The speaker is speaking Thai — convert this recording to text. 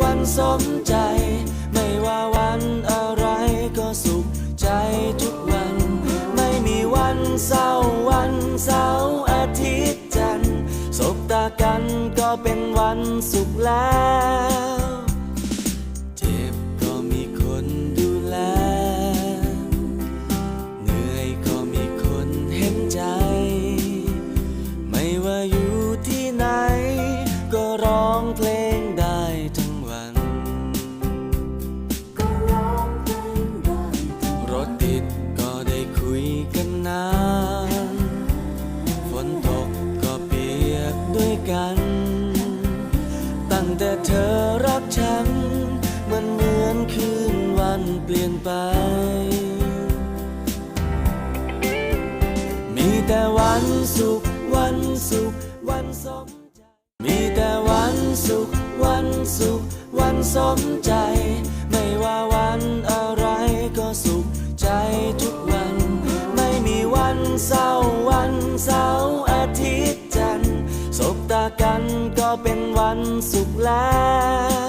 วันสมใจ ไม่ว่าวันอะไรก็สุขใจทุกวัน ไม่มีวันเศร้าวันเสาร์อาทิตย์จันทร์สบตากันก็เป็นวันสุขแล้ว กัน ตั้งแต่เธอรักฉัน มันเหมือนคืนวันเปลี่ยนไป มีแต่วันสุขวันสุขวันสมใจ มีแต่วันสุขวันสุขวันสมใจ ไม่ว่าวันอะไรก็สุขใจทุกวัน ไม่มีวันเศร้า กันก็เป็นวันสุขแล้ว